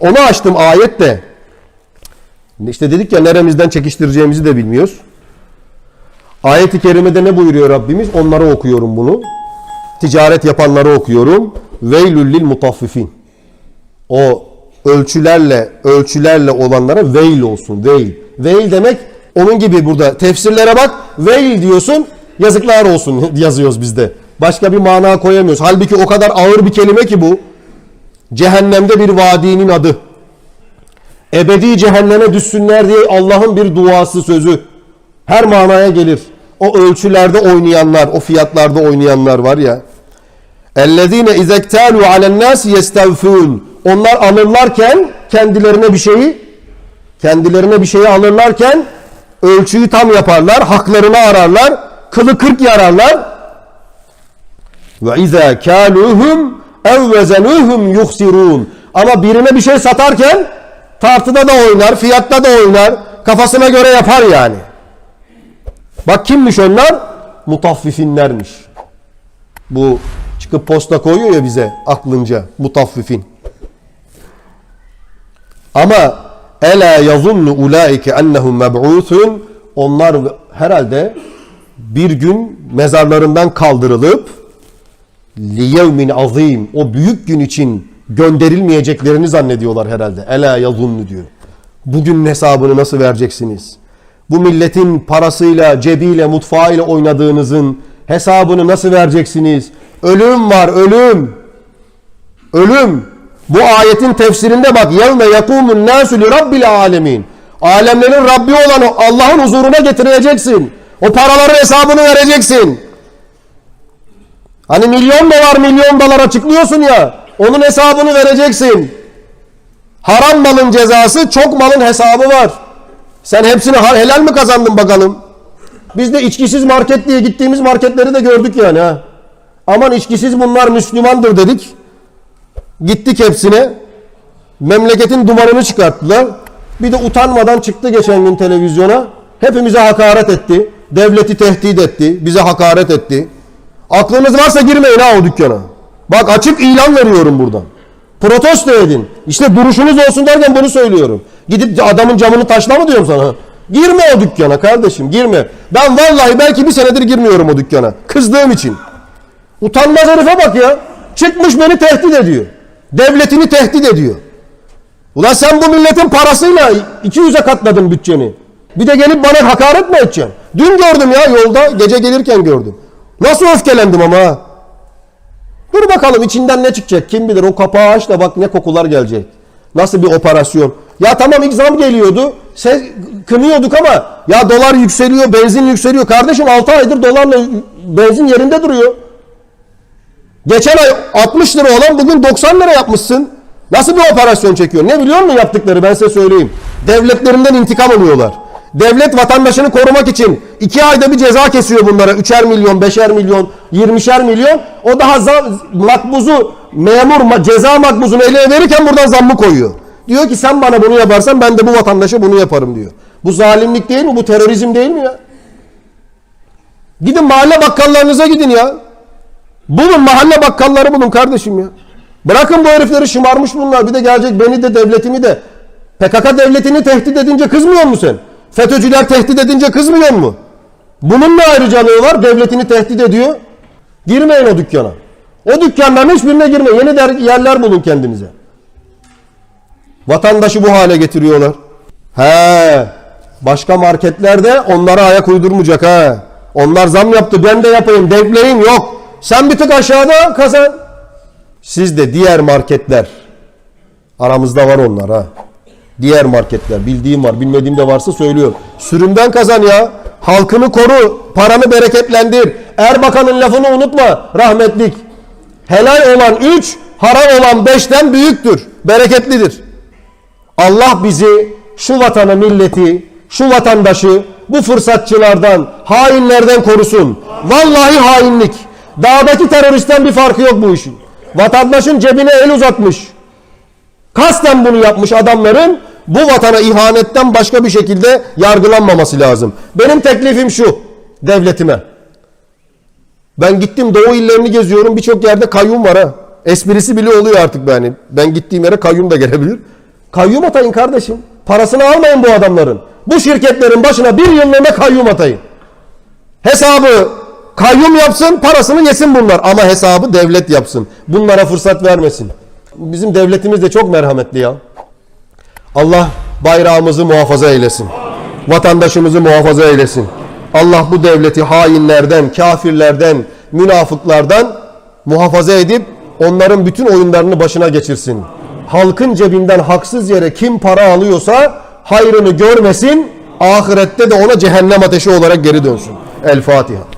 Onu açtım ayet de. İşte dedik ya neremizden çekiştireceğimizi de bilmiyoruz. Ayet-i kerimede ne buyuruyor Rabbimiz? Onları okuyorum bunu. Ticaret yapanları okuyorum. Veylül lil mutaffifin. O ölçülerle ölçülerle olanlara veil olsun. Veil. Veil demek onun gibi burada tefsirlere bak. Veil diyorsun. Yazıklar olsun yazıyoruz bizde. Başka bir mana koyamıyoruz. Halbuki o kadar ağır bir kelime ki bu. Cehennemde bir vadinin adı. Ebedi cehenneme düşsünler diye Allah'ın bir duası sözü. Her manaya gelir. O ölçülerde oynayanlar, o fiyatlarda oynayanlar var ya. اَلَّذ۪ينَ اِذَا اكْتَالُوا عَلَى النَّاسِ يَسْتَوْفُونَ Onlar alırlarken kendilerine bir şeyi kendilerine bir şeyi alırlarken ölçüyü tam yaparlar, haklarını ararlar, kılı kırk yararlar. Ve izâ kâluhum ev vezenuhum yuhsirun. Ama birine bir şey satarken tartıda da oynar, fiyatta da oynar, kafasına göre yapar yani. Bak kimmiş onlar? Mutaffifinlermiş. Bu çıkıp posta koyuyor ya bize aklınca mutaffifin. Ama ela yazunnu ulaike ennehum meb'uthun onlar herhalde bir gün mezarlarından kaldırılıp liyevmin azim o büyük gün için gönderilmeyeceklerini zannediyorlar herhalde. Ela yazunnu diyor. Bugün hesabını nasıl vereceksiniz? Bu milletin parasıyla, cebiyle, mutfağıyla oynadığınızın hesabını nasıl vereceksiniz? Ölüm var, ölüm. Ölüm. Bu ayetin tefsirinde bak. Yevme yakumun nasu li rabbil alemin. Alemlerin Rabbi olan Allah'ın huzuruna getireceksin. O paraların hesabını vereceksin. Hani milyon dolar milyon dolar açıklıyorsun ya. Onun hesabını vereceksin. Haram malın cezası, çok malın hesabı var. Sen hepsini helal mi kazandın bakalım? Biz de içkisiz market diye gittiğimiz marketleri de gördük yani ha. Aman içkisiz bunlar Müslümandır dedik. Gittik hepsine. Memleketin dumanını çıkarttılar. Bir de utanmadan çıktı geçen gün televizyona. Hepimize hakaret etti. Devleti tehdit etti. Bize hakaret etti. Aklınız varsa girmeyin ha o dükkana. Bak açık ilan veriyorum buradan. Protesto edin. İşte duruşunuz olsun derken bunu söylüyorum. Gidip adamın camını taşla mı diyorum sana? Girme o dükkana kardeşim girme. Ben vallahi belki bir senedir girmiyorum o dükkana. Kızdığım için. Utanmaz herife bak ya. Çıkmış beni tehdit ediyor. Devletini tehdit ediyor. Ulan sen bu milletin parasıyla 200'e katladın bütçeni. Bir de gelip bana hakaret mi edeceksin? Dün gördüm ya yolda gece gelirken gördüm. Nasıl öfkelendim ama. Dur bakalım içinden ne çıkacak kim bilir o kapağı aç da bak ne kokular gelecek. Nasıl bir operasyon. Ya tamam ilk geliyordu. Sen kınıyorduk ama ya dolar yükseliyor, benzin yükseliyor. Kardeşim 6 aydır dolarla benzin yerinde duruyor. Geçen ay 60 lira olan bugün 90 lira yapmışsın. Nasıl bir operasyon çekiyor? Ne biliyor musun yaptıkları ben size söyleyeyim. Devletlerinden intikam alıyorlar. Devlet vatandaşını korumak için iki ayda bir ceza kesiyor bunlara. Üçer milyon, beşer milyon, yirmişer milyon. O daha zam, makbuzu, memur ceza makbuzunu eline verirken buradan zammı koyuyor. Diyor ki sen bana bunu yaparsan ben de bu vatandaşa bunu yaparım diyor. Bu zalimlik değil mi? Bu terörizm değil mi ya? Gidin mahalle bakkallarınıza gidin ya. Bulun mahalle bakkalları bulun kardeşim ya. Bırakın bu herifleri şımarmış bunlar. Bir de gelecek beni de devletimi de. PKK devletini tehdit edince kızmıyor musun sen? FETÖ'cüler tehdit edince kızmıyor mu? Bunun ne ayrıcalığı var? Devletini tehdit ediyor. Girmeyin o dükkana. O dükkanların hiçbirine girme. Yeni der- yerler bulun kendinize. Vatandaşı bu hale getiriyorlar. He. Başka marketlerde onlara ayak uydurmayacak ha. Onlar zam yaptı ben de yapayım. Denkleyin yok. Sen bir tık aşağıda kazan. Siz de diğer marketler. Aramızda var onlar ha. Diğer marketler. Bildiğim var. Bilmediğim de varsa söylüyorum. Sürümden kazan ya. Halkını koru. Paranı bereketlendir. Erbakan'ın lafını unutma. Rahmetlik. Helal olan 3, haram olan 5'ten büyüktür. Bereketlidir. Allah bizi, şu vatanı, milleti, şu vatandaşı bu fırsatçılardan, hainlerden korusun. Vallahi hainlik. Dağdaki teröristten bir farkı yok bu işin. Vatandaşın cebine el uzatmış. Kasten bunu yapmış adamların bu vatana ihanetten başka bir şekilde yargılanmaması lazım. Benim teklifim şu devletime. Ben gittim doğu illerini geziyorum birçok yerde kayyum var ha. Esprisi bile oluyor artık yani. Ben gittiğim yere kayyum da gelebilir. Kayyum atayın kardeşim. Parasını almayın bu adamların. Bu şirketlerin başına bir yıllığına kayyum atayın. Hesabı kayyum yapsın, parasını yesin bunlar. Ama hesabı devlet yapsın. Bunlara fırsat vermesin. Bizim devletimiz de çok merhametli ya. Allah bayrağımızı muhafaza eylesin. Vatandaşımızı muhafaza eylesin. Allah bu devleti hainlerden, kafirlerden, münafıklardan muhafaza edip onların bütün oyunlarını başına geçirsin. Halkın cebinden haksız yere kim para alıyorsa hayrını görmesin, ahirette de ona cehennem ateşi olarak geri dönsün. El Fatiha.